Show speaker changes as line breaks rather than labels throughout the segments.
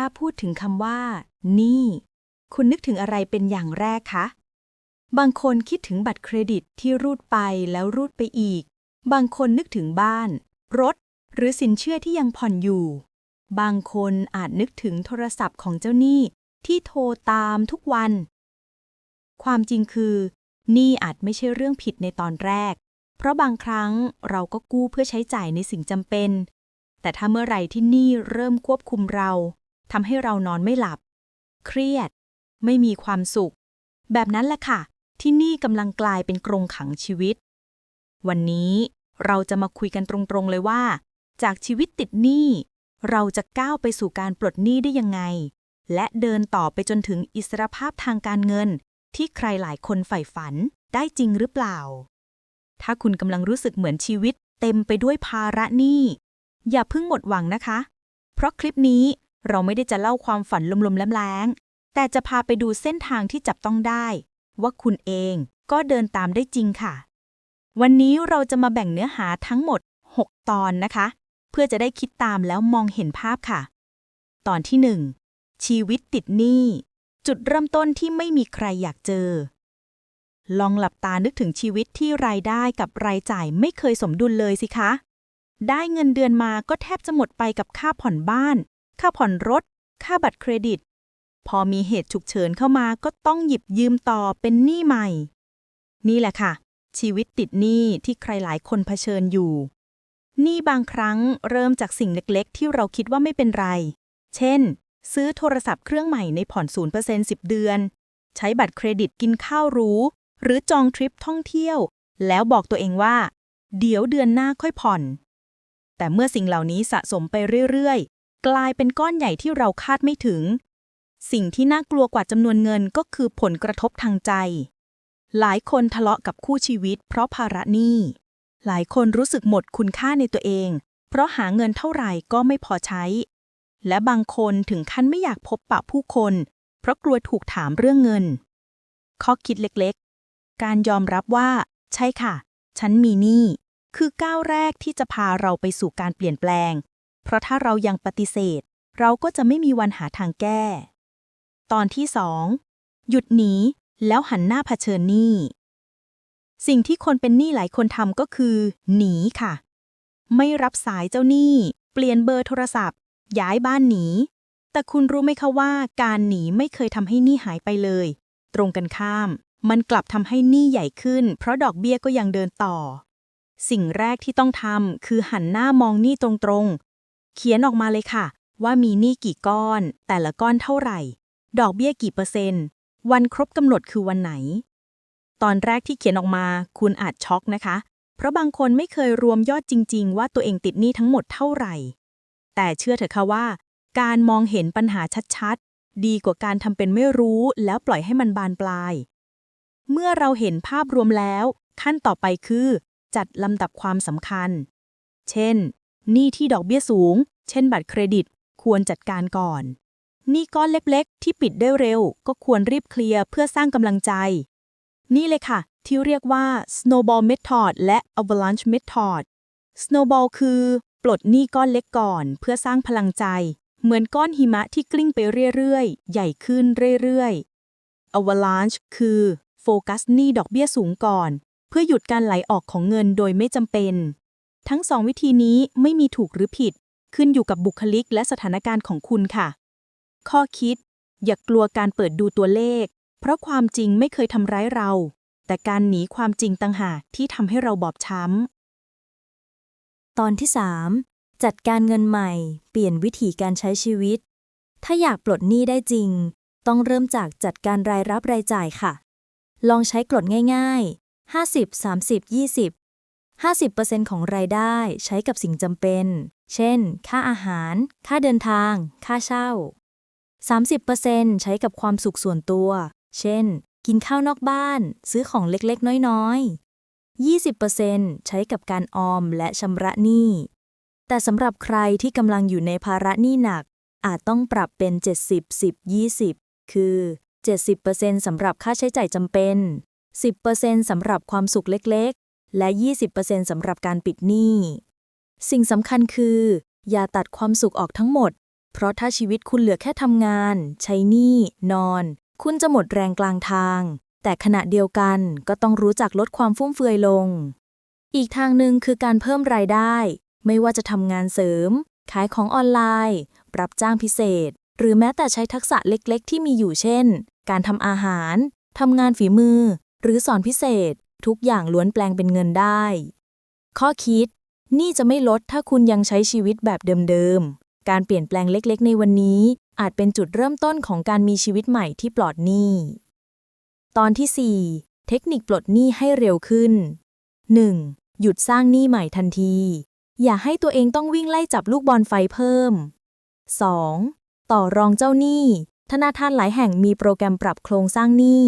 ถ้าพูดถึงคำว่า นี้คุณนึกถึงอะไรเป็นอย่างแรกคะ บางคนคิดถึงบัตรเครดิตที่รูดไปแล้วรูดไปอีก บางคนนึกถึงบ้าน รถ หรือสินเชื่อที่ยังผ่อนอยู่ บางคนอาจนึกถึงโทรศัพท์ของเจ้าหนี้ที่โทรตามทุกวัน ความจริงคือ นี้อาจไม่ใช่เรื่องผิดในตอนแรก เพราะบางครั้งเราก็กู้เพื่อใช้จ่ายในสิ่งจำเป็น แต่ถ้าเมื่อไหร่ที่หนี้เริ่มควบคุมเรา ทำให้เรานอนไม่หลับ เครียด ไม่มีความสุข แบบนั้นแหละค่ะ ที่นี้กำลังกลายเป็นกรงขังชีวิต วันนี้เราจะมาคุยกันตรงๆเลยว่า จากชีวิตติดหนี้ เราจะก้าวไปสู่การปลดหนี้ได้ยังไง และเดินต่อไปจนถึงอิสรภาพทางการเงิน ที่ใครหลายคนใฝ่ฝันได้จริงหรือเปล่า ถ้าคุณกำลังรู้สึกเหมือนชีวิตเต็มไปด้วยภาระหนี้ อย่าเพิ่งหมดหวังนะคะ เพราะคลิปนี้ เราไม่ได้จะเล่าความฝันลมๆแล้งๆแต่จะพาไปดูเส้นทางที่จับต้องได้ ว่าคุณเองก็เดินตามได้จริงค่ะ วันนี้เราจะมาแบ่งเนื้อหาทั้งหมด 6 ตอนนะคะ เพื่อจะได้คิดตามแล้วมองเห็นภาพค่ะ ตอนที่ 1 ชีวิตติดหนี้ จุดเริ่มต้นที่ไม่มีใครอยากเจอ ลองหลับตานึกถึงชีวิตที่รายได้กับรายจ่ายไม่เคยสมดุลเลยสิคะได้เงินเดือนมาก็แทบจะหมดไปกับค่าผ่อนบ้าน ค่าผ่อนรถ ค่าบัตรเครดิต พอมีเหตุฉุกเฉินเข้ามาก็ต้องหยิบยืมต่อเป็นหนี้ใหม่ นี่แหละค่ะ ชีวิตติดหนี้ที่ใครหลายคนเผชิญอยู่ หนี้บางครั้งเริ่มจากสิ่งเล็กๆ ที่เราคิดว่าไม่เป็นไร เช่น ซื้อโทรศัพท์เครื่องใหม่ในผ่อน0% 10 เดือน ใช้บัตรเครดิตกินข้าวหรูหรือจองทริปท่องเที่ยว แล้วบอกตัวเองว่า เดี๋ยวเดือนหน้าค่อยผ่อนแต่เมื่อสิ่งเหล่านี้สะสมไปเรื่อยๆ กลายเป็นก้อนใหญ่ที่เราคาดไม่ถึง สิ่งที่น่ากลัวกว่าจำนวนเงินก็คือผลกระทบทางใจ หลายคนทะเลาะกับคู่ชีวิต เพราะภาระหนี้ หลายคนรู้สึกหมดคุณค่าในตัวเอง เพราะหาเงินเท่าไหร่ก็ไม่พอใช้ และบางคนถึงขั้นไม่อยากพบปะผู้คน เพราะกลัวถูกถามเรื่องเงิน ข้อคิดเล็กๆ การยอมรับว่า ใช่ค่ะ ฉันมีหนี้คือก้าวแรกที่จะพาเราไปสู่การเปลี่ยนแปลง เพราะถ้าเรายังปฏิเสธ เราก็จะไม่มีวันหาทางแก้ ตอนที่สองหยุดหนีแล้วหันหน้าเผชิญหนี้ สิ่งที่คนเป็นหนี้หลายคนทำก็คือ หนีค่ะ ไม่รับสายเจ้าหนี้ เปลี่ยนเบอร์โทรศัพท์ ย้ายบ้านหนี แต่คุณรู้ไหมคะว่า การหนีไม่เคยทำให้หนี้หายไปเลย ตรงกันข้าม มันกลับทำให้หนี้ใหญ่ขึ้น เพราะดอกเบี้ยก็ยังเดินต่อ สิ่งแรกที่ต้องทำคือหันหน้ามองหนี้ตรง เขียนออกมาเลยค่ะ ว่ามีหนี้กี่ก้อน แต่ละก้อนเท่าไหร่ ดอกเบี้ยกี่เปอร์เซ็นต์ วันครบกำหนดคือวันไหน ตอนแรกที่เขียนออกมา คุณอาจช็อกนะคะ เพราะบางคนไม่เคยรวมยอดจริง ๆ ว่าตัวเองติดหนี้ทั้งหมดเท่าไหร่ แต่เชื่อเถอะค่ะว่า การมองเห็นปัญหาชัดๆ ดีกว่าการทำเป็นไม่รู้แล้วปล่อยให้มันบานปลาย เมื่อเราเห็นภาพรวมแล้ว ขั้นต่อไปคือ จัดลำดับความสำคัญ เช่น หนี้ที่ดอกเบี้ยสูง เช่นบัตรเครดิต ควรจัดการก่อนหนี้ก้อนเล็กๆ ที่ปิดได้เร็ว ก็ควรรีบเคลียร์เพื่อสร้างกำลังใจ นี่เลยค่ะ ที่เรียกว่า snowball method และ avalanche method snowball คือ ปลดหนี้ก้อนเล็กก่อน เพื่อสร้างพลังใจ เหมือนก้อนหิมะที่กลิ้งไปเรื่อยๆ ใหญ่ขึ้นเรื่อยๆ avalanche คือโฟกัสหนี้ดอกเบี้ยสูงก่อน เพื่อหยุดการไหลออกของเงินโดยไม่จำเป็น ทั้งสองวิธีนี้ไม่มีถูกหรือผิด ขึ้นอยู่กับบุคลิกและสถานการณ์ของคุณค่ะ ข้อคิด อย่ากลัวการเปิดดูตัวเลข เพราะความจริงไม่เคยทำร้ายเรา แต่การหนีความจริงต่างหากที่ทำให้เราบอบช้ำ
ตอนที่ 3 จัดการเงินใหม่ เปลี่ยนวิธีการใช้ชีวิต ถ้าอยากปลดหนี้ได้จริง ต้องเริ่มจากจัดการรายรับรายจ่ายค่ะ ลองใช้กฎง่าย ๆ 50 30 20 50%ของรายได้ใช้กับสิ่งจำเป็น เช่น ค่าอาหาร ค่าเดินทาง ค่าเช่า 30%ใช้กับความสุขส่วนตัว เช่น กินข้าวนอกบ้าน ซื้อของเล็กๆ น้อยๆ 20%ใช้กับการออมและชำระหนี้ แต่สำหรับใครที่กำลังอยู่ในภาระหนี้หนัก อาจต้องปรับเป็น 70 10 20 คือ 70%สำหรับค่าใช้จ่ายจำเป็น 10%สำหรับความสุขเล็ก และ 20%สำหรับการปิดหนี้ สิ่งสำคัญคือ อย่าตัดความสุขออกทั้งหมด เพราะถ้าชีวิตคุณเหลือแค่ทำงาน ใช้หนี้ นอน คุณจะหมดแรงกลางทาง แต่ขณะเดียวกันก็ต้องรู้จักลดความฟุ่มเฟือยลง อีกทางหนึ่งคือการเพิ่มรายได้ ไม่ว่าจะทำงานเสริม ขายของออนไลน์ รับจ้างพิเศษ หรือแม้แต่ใช้ทักษะเล็ก ๆ ที่มีอยู่เช่น การทำอาหารทำงานฝีมือ หรือสอนพิเศษ ทุกอย่างล้วนแปลงเป็นเงินได้ ข้อคิด นี่จะไม่ลดถ้าคุณยังใช้ชีวิตแบบเดิมๆ การเปลี่ยนแปลงเล็กๆ ในวันนี้ อาจเป็นจุดเริ่มต้นของการมีชีวิตใหม่ที่ปลอดหนี้ ตอนที่ 4 เทคนิคปลดหนี้ให้เร็วขึ้น 1. หยุดสร้างหนี้ใหม่ทันที อย่าให้ตัวเองต้องวิ่งไล่จับลูกบอลไฟเพิ่ม 2. ต่อรองเจ้าหนี้ ธนาคารหลายแห่งมีโปรแกรมปรับโครงสร้างหนี้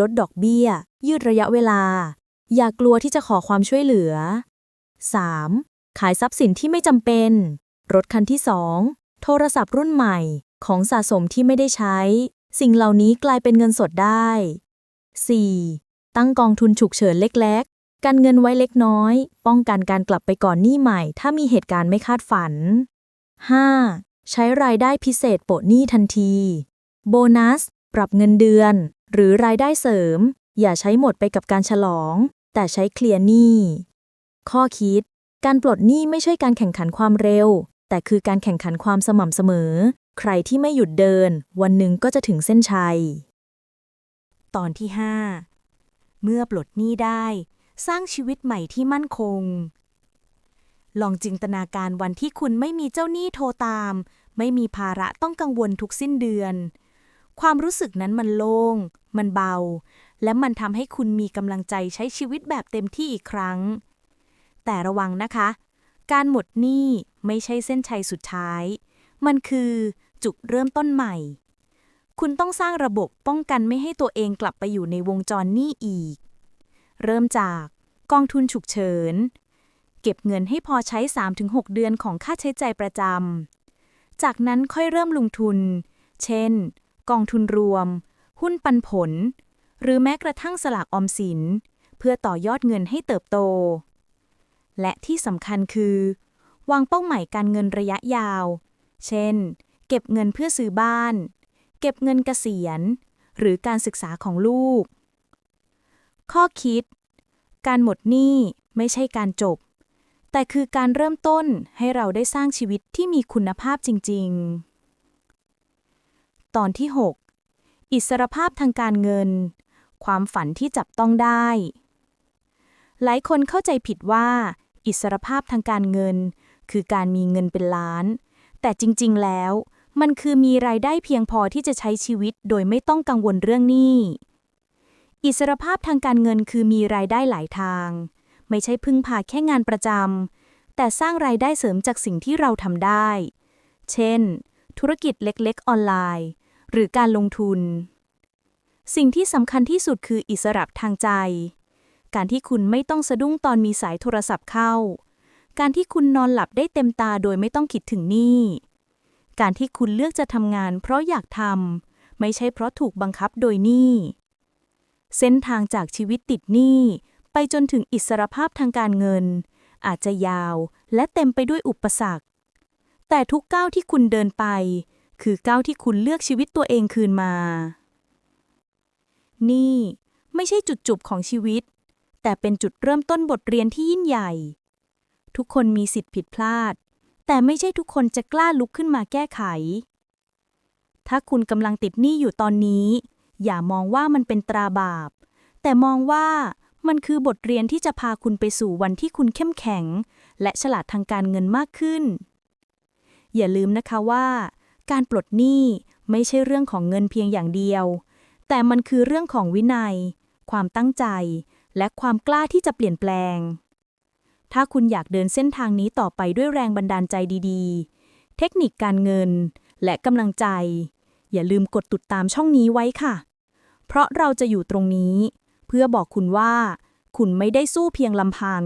ลดดอกเบี้ย ยืดระยะเวลา อย่ากลัวที่จะขอความช่วยเหลือ 3. ขายทรัพย์สินที่ไม่จำเป็น รถคันที่ 2 โทรศัพท์รุ่นใหม่ ของสะสมที่ไม่ได้ใช้ สิ่งเหล่านี้กลายเป็นเงินสดได้ 4. ตั้งกองทุนฉุกเฉินเล็กๆ กันเงินไว้เล็กน้อย ป้องกันการกลับไปก่อนหนี้ใหม่ ถ้ามีเหตุการณ์ไม่คาดฝัน 5. ใช้รายได้พิเศษโปะหนี้ทันที โบนัส ปรับเงินเดือน หรือรายได้เสริม อย่าใช้หมดไปกับการฉลอง แต่ใช้เคลียร์หนี้ข้อคิด การปลดหนี้ไม่ใช่การแข่งขันความเร็ว แต่คือการแข่งขันความสม่ำเสมอ ใครที่ไม่หยุดเดิน วันหนึ่งก็จะถึงเส้นชัย
ตอนที่ 5 เมื่อปลดหนี้ได้ สร้างชีวิตใหม่ที่มั่นคง ลองจินตนาการวันที่คุณไม่มีเจ้าหนี้โทรตาม ไม่มีภาระต้องกังวลทุกสิ้นเดือน ความรู้สึกนั้นมันโล่ง มันเบา และมันทำให้คุณมีกำลังใจใช้ชีวิตแบบเต็มที่อีกครั้ง แต่ระวังนะคะ การหมดหนี้ไม่ใช่เส้นชัยสุดท้าย มันคือจุดเริ่มต้นใหม่ คุณต้องสร้างระบบป้องกันไม่ให้ตัวเองกลับไปอยู่ในวงจรหนี้อีก เริ่มจากกองทุนฉุกเฉิน เก็บเงินให้พอใช้ 3-6 เดือนของค่าใช้จ่ายประจำ จากนั้นค่อยเริ่มลงทุน เช่น กองทุนรวม หุ้นปันผล หรือแม้กระทั่งสลากออมสิน เพื่อต่อยอดเงินให้เติบโต และที่สำคัญคือ วางเป้าหมายการเงินระยะยาว เช่น เก็บเงินเพื่อซื้อบ้าน เก็บเงินเกษียณ หรือการศึกษาของลูก ข้อคิด การหมดหนี้ไม่ใช่การจบ แต่คือการเริ่มต้นให้เราได้สร้างชีวิตที่มีคุณภาพจริง ๆ ตอนที่ 6 อิสรภาพทางการเงิน ความฝันที่จับต้องได้ หลายคนเข้าใจผิดว่า อิสรภาพทางการเงิน คือการมีเงินเป็นล้าน แต่จริง ๆ แล้ว มันคือมีรายได้เพียงพอที่จะใช้ชีวิตโดยไม่ต้องกังวลเรื่องหนี้ อิสรภาพทางการเงินคือมีรายได้หลายทาง ไม่ใช่พึ่งพาแค่งานประจำแต่สร้างรายได้เสริมจากสิ่งที่เราทำได้ เช่น ธุรกิจเล็ก ๆ ออนไลน์ หรือการลงทุน สิ่งที่สำคัญที่สุดคืออิสระทางใจ การที่คุณไม่ต้องสะดุ้งตอนมีสายโทรศัพท์เข้า การที่คุณนอนหลับได้เต็มตาโดยไม่ต้องคิดถึงหนี้การที่คุณเลือกจะทำงานเพราะอยากทำไม่ใช่เพราะถูกบังคับโดยหนี้เส้นทางจากชีวิตติดหนี้ไปจนถึงอิสรภาพทางการเงิน อาจจะยาวและเต็มไปด้วยอุปสรรค แต่ทุกก้าวที่คุณเดินไป คือก้าวที่คุณเลือกชีวิตตัวเองคืนมา นี่ไม่ใช่จุดจบของชีวิต แต่เป็นจุดเริ่มต้นบทเรียนที่ยิ่งใหญ่ ทุกคนมีสิทธิผิดพลาด แต่ไม่ใช่ทุกคนจะกล้าลุกขึ้นมาแก้ไข ถ้าคุณกำลังติดหนี้อยู่ตอนนี้ อย่ามองว่ามันเป็นตราบาป แต่มองว่ามันคือบทเรียนที่จะพาคุณไปสู่วันที่คุณเข้มแข็ง และฉลาดทางการเงินมากขึ้น อย่าลืมนะคะว่า การปลดหนี้ไม่ใช่เรื่องของเงินเพียงอย่างเดียว แต่มันคือเรื่องของวินัย ความตั้งใจ และความกล้าที่จะเปลี่ยนแปลง ถ้าคุณอยากเดินเส้นทางนี้ต่อไปด้วยแรงบันดาลใจดีๆ เทคนิคการเงิน และกำลังใจ อย่าลืมกดติดตามช่องนี้ไว้ค่ะ เพราะเราจะอยู่ตรงนี้ เพื่อบอกคุณว่า คุณไม่ได้สู้เพียงลำพัง